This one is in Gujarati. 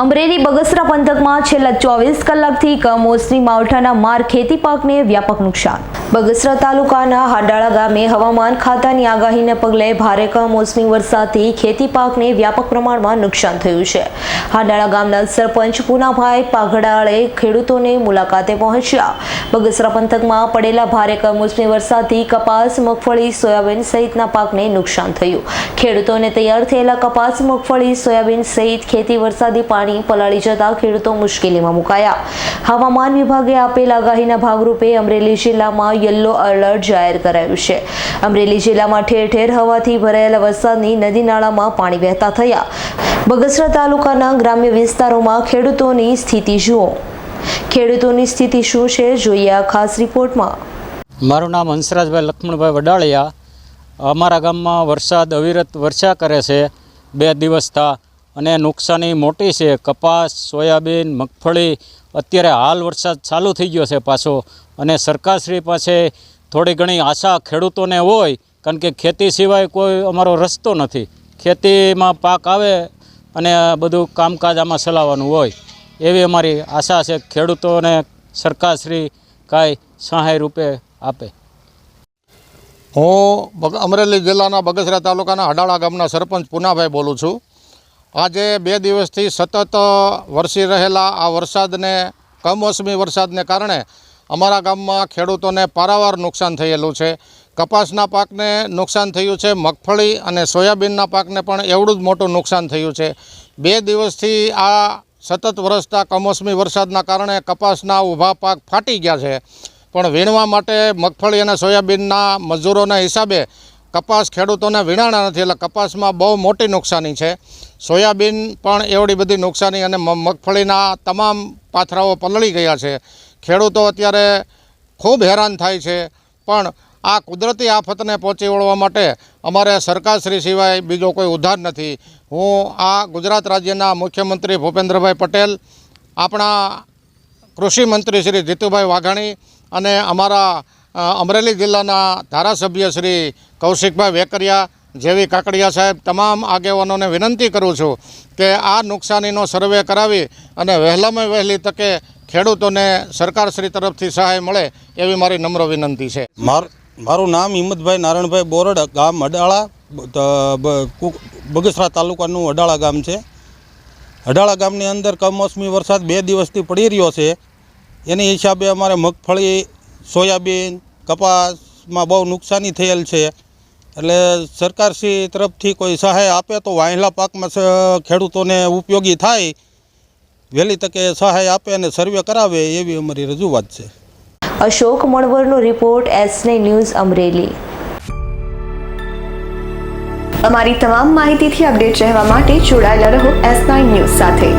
અમરેલી બગસરા પંથકમાં છેલ્લા ચોવીસ કલાકથી કમોસમી માવઠાના માર ખેતી પાકને વ્યાપક નુકસાન. બગસરા તાલુકાના હાડાળા ગામે હવામાન ખાતાની આગાહીને પગલે ભારે કમોસમી વરસાદથી ખેતી પાકને વ્યાપક પ્રમાણમાં નુકસાન થયું છે. હાડાળા ગામના સરપંચ પૂનાભાઈ પાઘડાળે ખેડૂતોને મુલાકાતે પહોંચ્યા. બગસરા પંથકમાં પડેલા ભારે કમોસમી વરસાદથી કપાસ, મગફળી, સોયાબીન સહિતના પાકને નુકસાન થયું. ખેડૂતોને તૈયાર થયેલા કપાસ, મગફળી, સોયાબીન સહિત ખેતી વરસાદી પાણી પલાળી જતા ખેડૂતો મુશ્કેલીમાં મુકાયા. હવામાન વિભાગે આપેલ આગાહીના ભાગરૂપે અમરેલી જિલ્લામાં યલો એલર્ટ જાહેર કરાયું છે. અમરેલી જિલ્લામાં ઠેર ઠેર હવાથી ભરાયેલા વરસાદની નદી નાળામાં પાણી વહેતા થયા. બગસરા તાલુકાના ગ્રામ્ય વિસ્તારોમાં ખેડૂતોની સ્થિતિ જુઓ. ખેડૂતોની સ્થિતિ શું છે જોઈએ આ ખાસ રિપોર્ટમાં. મારું નામ હંસરાજભાઈ લક્ષ્મણભાઈ વડાળિયા. અમારા ગામમાં વરસાદ અવિરત વર્ષા કરે છે. બે દિવસ દિવસથી અને નુકસાની મોટી છે. કપાસ, સોયાબીન, મગફળી, અત્યારે હાલ વરસાદ ચાલુ થઈ ગયો છે પાછો. અને સરકારશ્રી પાસે થોડી ઘણી આશા ખેડૂતોને હોય, કારણ કે ખેતી સિવાય કોઈ અમારો રસ્તો નથી. ખેતીમાં પાક આવે અને બધું કામકાજ આમાં ચલાવવાનું હોય. એવી અમારી આશા છે ખેડૂતોને સરકારશ્રી કાંઈ સહાય રૂપે આપે. હું અમરેલી જિલ્લાના બગસરા તાલુકાના હડાળા ગામના સરપંચ પૂનાભાઈ બોલું છું. આજે બે દિવસથી સતત વરસી રહેલા આ વરસાદને, કમોસમી વરસાદને કારણે અમારા ગામમાં ખેડૂતોને પારાવાર નુકસાન થયેલું છે. કપાસના પાકને નુકસાન થયું છે, મગફળી અને સોયાબીનના પાકને પણ એવડું જ મોટું નુકસાન થયું છે. બે દિવસથી આ સતત વરસતા કમોસમી વરસાદના કારણે કપાસના ઊભા પાક ફાટી ગયા છે. પણ વીણવા માટે મગફળી અને સોયાબીનના મજૂરોના હિસાબે કપાસ ખેડૂતોને વીણાણા નથી, એટલે કપાસમાં બહુ મોટી નુકસાની છે. સોયાબીન પણ એવડી બધી નુકસાની અને મગફળીના તમામ પાથરાઓ પલળી ગયા છે. ખેડૂતો અત્યારે ખૂબ હેરાન થાય છે. પણ આ કુદરતી આફતને પહોંચી વળવા માટે અમારે સરકારશ્રી સિવાય બીજો કોઈ ઉદ્ધાર નથી. હું આ ગુજરાત રાજ્યના મુખ્યમંત્રી ભૂપેન્દ્રભાઈ પટેલ, આપણા કૃષિમંત્રી શ્રી જીતુભાઈ વાઘાણી અને અમારા અમરેલી જિલ્લાના ધારાસભ્ય શ્રી કૌશિકભાઈ વેકરિયા જેવી કાકડિયા સાહેબ તમામ આગેવાનોને વિનંતી કરું છું કે આ નુકસાનીનો સર્વે કરાવી અને વહેલામાં વહેલી તકે ખેડૂતોને સરકારશ્રી તરફથી સહાય મળે એવી મારી નમ્ર વિનંતી છે. માર નામ હિંમતભાઈ નારાયણભાઈ બોરડ, ગામ અડાળા બગસરા તાલુકાનું અડાળા ગામ છે. અડાળા ગામની અંદર કમોસમી વરસાદ બે દિવસથી પડી રહ્યો છે. એની હિસાબે અમારે મગફળી, સોયાબીન, કપાસમાં બહુ નુકસાની થયેલ છે. એટલે સરકારશ્રી તરફથી કોઈ સહાય આપે તો વાંહલા પાકમાં ખેડૂતોને ઉપયોગી થાય. વહેલી તકે સહાય આપે અને સર્વે કરાવે એવી અમારી રજૂઆત છે. અશોક મણવરનો રિપોર્ટ એસને ન્યૂઝ અમરેલી. અમારી તમામ માહિતીથી અપડેટ રહેવા માટે જોડાયેલા રહો એસ નાઇન ન્યૂઝ સાથે.